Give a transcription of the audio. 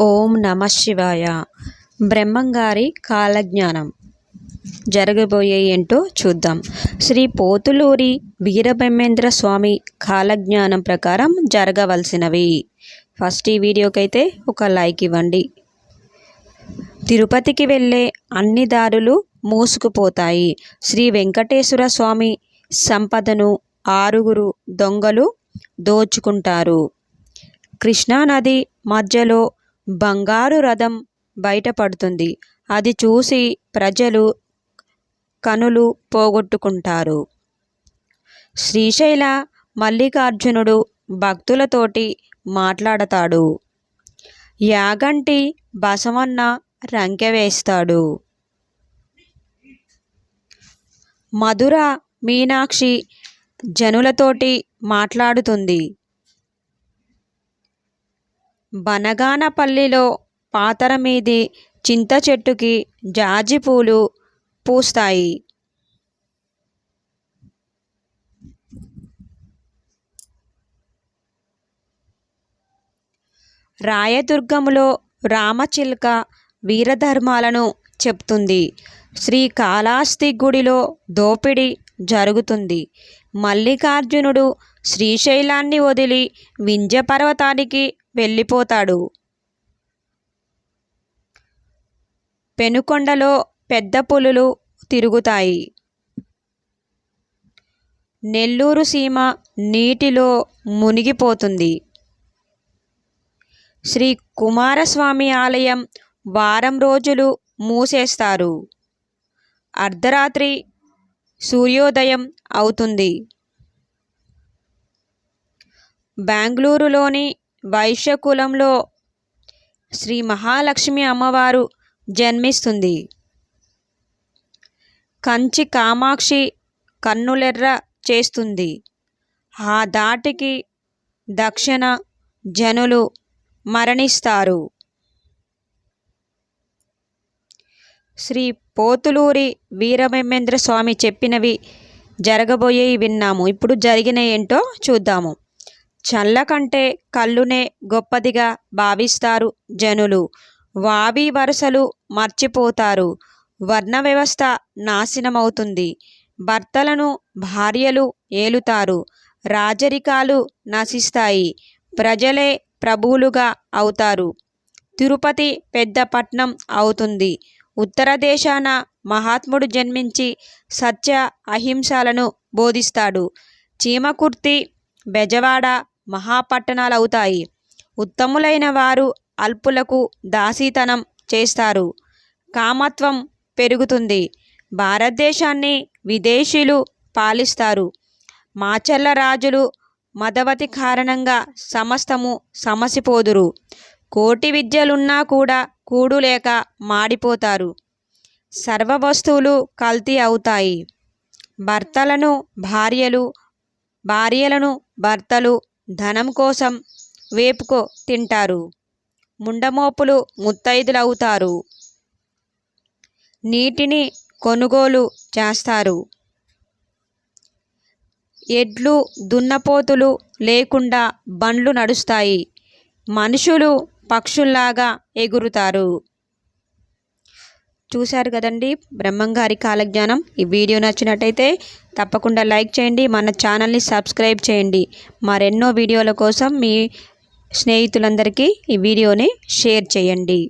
ఓం నమ శివాయ. బ్రహ్మంగారి కాలజ్ఞానం. జరగబోయే ఏంటో చూద్దాం. శ్రీ పోతులూరి వీరబ్రహ్మేంద్ర స్వామి కాలజ్ఞానం ప్రకారం జరగవలసినవి. ఫస్ట్ ఈ వీడియోకైతే ఒక లైక్ ఇవ్వండి. తిరుపతికి వెళ్ళే అన్ని దారులు మూసుకుపోతాయి. శ్రీ వెంకటేశ్వర స్వామి సంపదను ఆరుగురు దొంగలు దోచుకుంటారు. కృష్ణానది మధ్యలో బంగారు రథం బయటపడుతుంది. అది చూసి ప్రజలు కనులు పోగొట్టుకుంటారు. శ్రీశైల మల్లికార్జునుడు భక్తులతోటి మాట్లాడతాడు. యాగంటి బసవన్న రంకెవేస్తాడు. మధుర మీనాక్షి జనులతోటి మాట్లాడుతుంది. బనగానపల్లిలో పాతర మీది చింత చెట్టుకి జాజి పూలు పూస్తాయి. రాయదుర్గములో రామచిల్క వీరధర్మాలను చెప్తుంది. శ్రీకాళహస్తి గుడిలో దోపిడీ జరుగుతుంది. మల్లికార్జునుడు శ్రీశైలాన్ని వదిలి వింజ పర్వతానికి వెళ్ళిపోతాడు. పెనుకొండలో పెద్ద పులులు తిరుగుతాయి. నెల్లూరు సీమ నీటిలో మునిగిపోతుంది. శ్రీ కుమారస్వామి ఆలయం వారం రోజులు మూసేస్తారు. అర్ధరాత్రి సూర్యోదయం అవుతుంది. బెంగళూరులోని వైశ్యకులంలో శ్రీ మహాలక్ష్మి అమ్మవారు జన్మిస్తుంది. కంచి కామాక్షి కన్నులెర్ర చేస్తుంది. ఆ దాటికి దక్షిణ జనులు మరణిస్తారు. శ్రీ పోతులూరి వీరమేంద్ర స్వామి చెప్పినవి జరగబోయేవి విన్నాము. ఇప్పుడు జరిగిన ఏంటో చూద్దాము. చల్ల కంటే కళ్ళునే గొప్పదిగా భావిస్తారు జనులు. వావి వరుసలు మర్చిపోతారు. వర్ణ వ్యవస్థ నాశనమవుతుంది. భర్తలను భార్యలు ఏలుతారు. రాజరికాలు నశిస్తాయి. ప్రజలే ప్రభువులుగా అవుతారు. తిరుపతి పెద్ద పట్నం అవుతుంది. ఉత్తర దేశాన మహాత్ముడు జన్మించి సత్య అహింసలను బోధిస్తాడు. చీమకుర్తి బెజవాడ మహాపట్టణాలవుతాయి. ఉత్తములైన వారు అల్పులకు దాసీతనం చేస్తారు. కామత్వం పెరుగుతుంది. భారతదేశాన్ని విదేశీయులు పాలిస్తారు. మాచల్ల రాజులు మదవతి కారణంగా సమస్తము సమసిపోదురు. కోటి విద్యలున్నా కూడా కూడు లేక మాడిపోతారు. సర్వ వస్తువులు కల్తీ అవుతాయి. భర్తలను భార్యలు భార్యలను భర్తలు ధనం కోసం వేపుకో తింటారు. ముండమోపులు ముత్తైదులవుతారు. నీటిని కొనుగోలు చేస్తారు. ఎడ్లు దున్నపోతులు లేకుండా బండ్లు నడుస్తాయి. మనుషులు పక్షుల్లాగా ఎగురుతారు. చూశారు కదండి బ్రహ్మంగారి కాలజ్ఞానం. ఈ వీడియో నచ్చినట్టయితే తప్పకుండా లైక్ చేయండి మన ఛానల్ని సబ్స్క్రైబ్ చేయండి. మరెన్నో వీడియోల కోసం మీ స్నేహితులందరికీ ఈ వీడియోని షేర్ చేయండి.